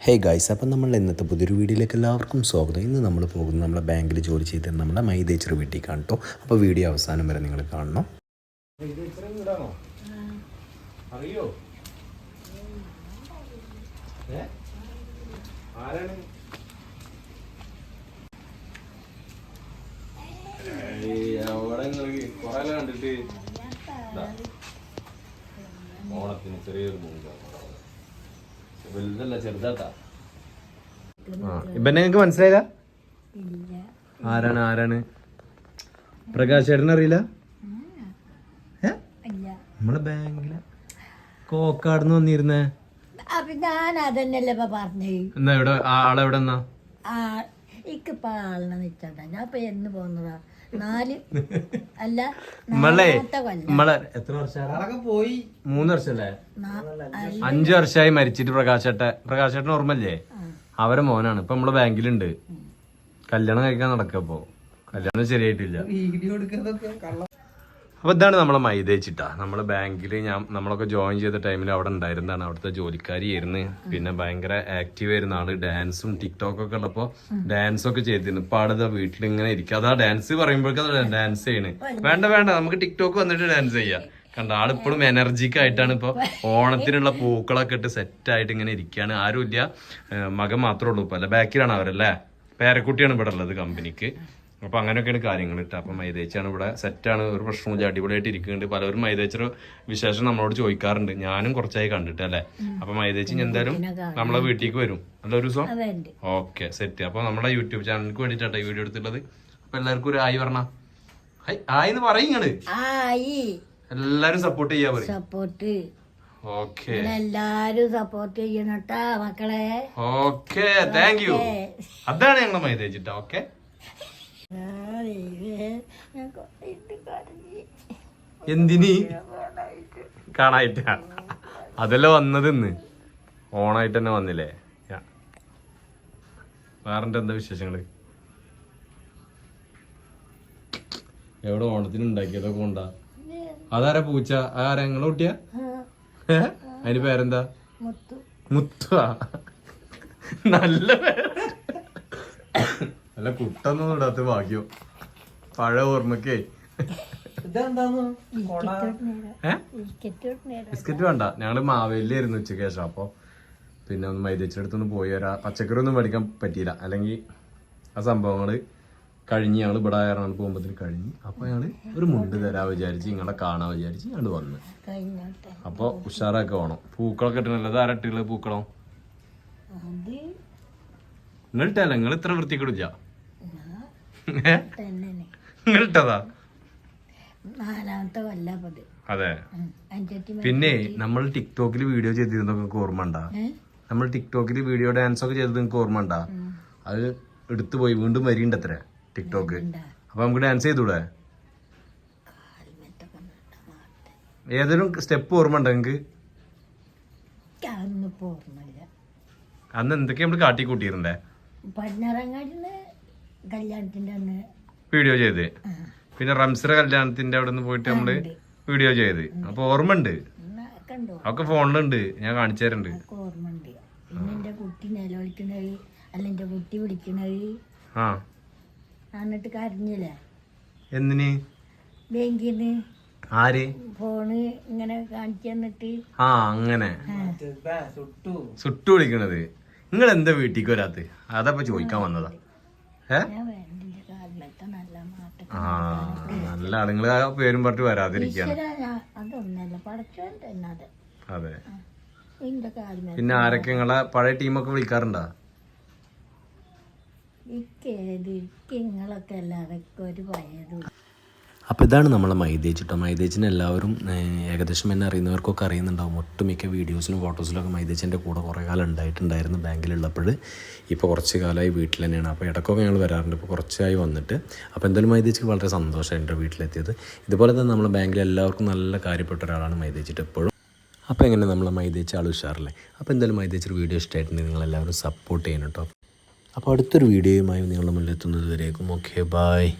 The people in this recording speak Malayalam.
ഹേ ഗൈസ് അപ്പം നമ്മൾ ഇന്നത്തെ പുതിയൊരു വീഡിയോയിലേക്ക് എല്ലാവർക്കും സ്വാഗതം. ഇന്ന് നമ്മൾ പോകുന്നത് നമ്മളെ ബാങ്കിൽ ജോലി ചെയ്ത് നമ്മളെ മൈതേച്ചർ വീട്ടിൽ കാണട്ടോ അപ്പോൾ വീഡിയോ അവസാനം വരെ നിങ്ങൾ കാണണം. അറിയോ? കണ്ടിട്ട്. ഓണത്തിന് ചെറിയൊരു മുങ്ക വലുതല്ല ചെറുതാട്ടാ. ഇപ്പൊ നിങ്ങക്ക് മനസ്സിലായില്ല? ആരാണ് ആരാണ്? പ്രകാശ് ചേട്ടൻ അറിയില്ല? നമ്മളെ ബാങ്കിൽ കോക്കാടുന്ന് വന്നിരുന്നേ. ഞാൻ അതന്നെയല്ലേ പറഞ്ഞേ. എന്നാ ഇവിടെ ആളെവിടെ എന്നാ ആ ഇക്കിപ്പോ ആളിനെ നിച്ചണ്ട ഞാൻ ഇപ്പൊ എന്ന് പോന്നതാ നാല്. അല്ല നമ്മളെ നമ്മളെ എത്ര വർഷം പോയി. മൂന്ന് വർഷല്ലേ? അഞ്ചു വർഷമായി മരിച്ചിട്ട് പ്രകാശേട്ട പ്രകാശേട്ടൻ ഓർമ്മല്ലേ അവരെ മോനാണ്. ഇപ്പൊ നമ്മളെ ബാങ്കിലുണ്ട്. കല്യാണം കഴിക്കാൻ നടക്കപ്പോ കല്യാണം ശരിയായിട്ടില്ല. അപ്പൊ ഇതാണ് നമ്മളെ മൈതേച്ചിട്ടാ നമ്മളെ ബാങ്കിൽ ഞാൻ നമ്മളൊക്കെ ജോയിൻ ചെയ്ത ടൈമിൽ അവിടെ ഉണ്ടായിരുന്നതാണ്. അവിടുത്തെ ജോലിക്കാരിയായിരുന്നു പിന്നെ ഭയങ്കര ആക്റ്റീവ് ആയിരുന്ന ആൾ. ഡാൻസും ടിക്ടോക്ക് ഒക്കെ ഉള്ളപ്പോ ഡാൻസ് ഒക്കെ ചെയ്തിരുന്നു. ഇപ്പൊ അവിടെ വീട്ടിൽ ഇങ്ങനെ ഇരിക്കുക അതാ ഡാൻസ് പറയുമ്പോഴേക്കും ഡാൻസ് ചെയ്യണ്. വേണ്ട വേണ്ട. നമുക്ക് ടിക്ടോക്ക് വന്നിട്ട് ഡാൻസ് ചെയ്യാം. കണ്ട? ആളിപ്പോഴും എനർജിക്ക് ആയിട്ടാണ് ഇപ്പൊ ഓണത്തിനുള്ള പൂക്കളൊക്കെ ഇട്ട് സെറ്റ് ആയിട്ട് ഇങ്ങനെ ഇരിക്കുകയാണ് ആരുമില്ല. മകൻ മാത്രമേ ഉള്ളൂ. ഇപ്പൊ അല്ല? ബാക്കിലാണ് അവരല്ലേ? പേരക്കുട്ടിയാണ് ഇവിടെ ഉള്ളത് കമ്പനിക്ക് അപ്പൊ അങ്ങനെയൊക്കെയാണ് കാര്യങ്ങൾ ഇട്ട് അപ്പൊ മൈതേച്ചാണ് ഇവിടെ സെറ്റാണ് ഒരു പ്രശ്നവും അടിപൊളിയായിട്ട് ഇരിക്കുന്നുണ്ട്. പലരും മൈദേച്ചർ വിശേഷം നമ്മളോട് ചോദിക്കാറുണ്ട്. ഞാനും കുറച്ചായി കണ്ടിട്ട് അല്ലേ? അപ്പൊ മൈദേച്ചി എന്തായാലും നമ്മളെ വീട്ടിലേക്ക് വരും. അല്ല ഒരു ദിവസം? ഓക്കെ സെറ്റ് അപ്പൊ നമ്മുടെ യൂട്യൂബ് ചാനലിക്ക് വേണ്ടിയിട്ടാണ് ഈ വീഡിയോ എടുത്തിട്ടുള്ളത്. അപ്പൊ എല്ലാവർക്കും ഒരു ആയി പറഞ്ഞ ആയി എന്ന് പറയും ഇങ്ങൾ എല്ലാരും സപ്പോർട്ട് ചെയ്യാ പറയും. Support okay. എല്ലാരും സപ്പോർട്ട് ചെയ്യണട്ടാ മക്കളെ. ഓക്കെ താങ്ക് യു അതാണ് ഞങ്ങളെ മൈദേച്ചിട്ടാ. ഓക്കെ. എന്തിനി? കാണായിട്ട. അതല്ലേ വന്നത് ഇന്ന്? ഓണായിട്ട് തന്നെ വന്നില്ലേ? വേറെ എന്താ വിശേഷങ്ങൾ? എവിടെ ഓണത്തിന് ഉണ്ടാക്കിയതൊക്കെ കൊണ്ടാ അതാരാ പൂച്ച? ആരാ നിങ്ങളെ കുട്ടിയാ? അതിന് പേരെന്താ? മുത്തു. നല്ല പേര്. നല്ല കുട്ടൊന്നും ഇടാത്ത ഭാഗ്യം. പഴയ ഓർമ്മക്കേ. ബിസ്ക്കറ്റ് വേണ്ട. ഞങ്ങൾ മാവേലിയായിരുന്നു ഉച്ചയ്ക്ക് ശേഷം. അപ്പൊ പിന്നെ ഒന്ന് മൈദച്ചെടുത്തൊന്ന് പോയി വരാ. പച്ചക്കറി ഒന്നും മേടിക്കാൻ പറ്റിയില്ല. അല്ലെങ്കിൽ ആ സംഭവങ്ങൾ കഴിഞ്ഞ് ഞങ്ങൾ ഇവിടെ ആയറാണ് പോകുമ്പോഴത്തേന് കഴിഞ്ഞ് അപ്പൊ ഞങ്ങൾ ഒരു മുണ്ട് തരാ വിചാരിച്ച് നിങ്ങളെ കാണാൻ വിചാരിച്ച് ഞങ്ങൾ വന്ന്. കഴിഞ്ഞോട്ടെ. അപ്പൊ ഉഷാറാക്കി വേണം പൂക്കളൊക്കെ ഇട്ടണല്ലോ അത് ആരട്ടികൾ പൂക്കളം? നിങ്ങൾ ഇട്ടല്ല നിങ്ങൾ ഇത്ര വൃത്തിക്കിടില്ല നിങ്ങൾ ഇട്ടതാ നാലാമത്തെ അതെ. പിന്നെ നമ്മൾ ടിക്ടോക്കിൽ വീഡിയോ ചെയ്തിരുന്നൊക്കെ ഓർമ്മ ഉണ്ടാ നമ്മൾ ടിക്ടോക്കിൽ വീഡിയോ ഡാൻസ് ഒക്കെ ചെയ്തത് നിങ്ങൾക്ക് ഓർമ്മ ഉണ്ടാ അത് എടുത്തു പോയി വീണ്ടും വരിണ്ട് അത്ര ടിക്ടോക്ക് അപ്പൊ നമുക്ക് ഡാൻസ് ചെയ്തൂടെ? ഏതെങ്കിലും സ്റ്റെപ്പ് ഓർമ്മ ഉണ്ടോ നിങ്ങക്ക് അന്ന് എന്തൊക്കെയാ നമ്മൾ കാട്ടിക്കൂട്ടിയിരുന്നേ? പടിഞ്ഞാറങ്ങാടിന്ന് കല്യാണത്തിന്റെ അന്ന്. വീഡിയോ ചെയ്ത്. പിന്നെ റംസറ കല്യാണത്തിന്റെ അവിടെ നിന്ന് പോയിട്ട് നമ്മൾ വീഡിയോ ചെയ്ത്. അപ്പൊ ഓർമ്മ ഉണ്ട് ഒക്കെ ഫോണിലുണ്ട്. ഞാൻ കാണിച്ചു തരുന്നുണ്ട് ഒക്കെ ഓർമ്മയുണ്ട്. പിന്നെ എന്റെ കുട്ടി നിലവിളിക്കണത് അല്ല കുട്ടി വിളിക്കണത്. ആ. എന്നിട്ട് കരഞ്ഞില്ലേ? എന്തിന്? ബാങ്കിൽ നിന്ന് ആര്? ഫോണ് ഇങ്ങനെ കാണിച്ചു തന്നിട്ട്. ആ അങ്ങനെ. സുട്ടു. വിളിക്കണത്. നിങ്ങൾ എന്താ വീട്ടിലേക്ക് വരാത്ത? അതപ്പോ ചോദിക്കാൻ വന്നതാ. നല്ല മാറ്റം ആ നല്ല ആളുകൾ പേരും പറഞ്ഞു വരാതിരിക്കാണ് അത്. പിന്നെ ആരൊക്കെ നിങ്ങളെ പഴയ ടീമൊക്കെ വിളിക്കാറുണ്ടോ? ഇക്കേത് ഇങ്ങളൊക്കെ എല്ലാവർക്കും ഒരു പഴയതും. അപ്പോൾ ഇതാണ് നമ്മളെ മൈദേജ് കേട്ടോ എല്ലാവരും ഏകദേശം എന്നെ അറിയുന്നവർക്കൊക്കെ അറിയുന്നുണ്ടാവും. ഒട്ടുമിക്ക വീഡിയോസിലും ഫോട്ടോസിലൊക്കെ മൈദേജിന്റെ കൂടെ കുറേ കാലം ഉണ്ടായിട്ടുണ്ടായിരുന്നു ബാങ്കിലുള്ളപ്പോൾ ഇപ്പോൾ കുറച്ച് കാലമായി വീട്ടിൽ തന്നെയാണ്. അപ്പോൾ ഇടയ്ക്കൊക്കെ ഞങ്ങൾ വരാറുണ്ട്. ഇപ്പോൾ കുറച്ചായി വന്നിട്ട്. അപ്പോൾ എന്തായാലും മൈദേജിക്ക് വളരെ സന്തോഷമായി എന്റെ വീട്ടിലെത്തിയത്. ഇതുപോലെ തന്നെ നമ്മളെ ബാങ്കിൽ എല്ലാവർക്കും നല്ല കാര്യപ്പെട്ട ഒരാളാണ് മൈദേജിട്ട് എപ്പോഴും അപ്പോൾ എങ്ങനെ നമ്മളെ മൈതേച്ച ആൾ ഉഷാറല്ലേ? അപ്പോൾ എന്തായാലും മൈദേച്ചൊരു വീഡിയോ ഇഷ്ടമായിട്ടുണ്ടെങ്കിൽ നിങ്ങളെല്ലാവരും സപ്പോർട്ട് ചെയ്യണം കേട്ടോ അപ്പോൾ അടുത്തൊരു വീഡിയോയുമായി നിങ്ങളുടെ മുന്നിലെത്തുന്നത് വരേക്കും. Okay bye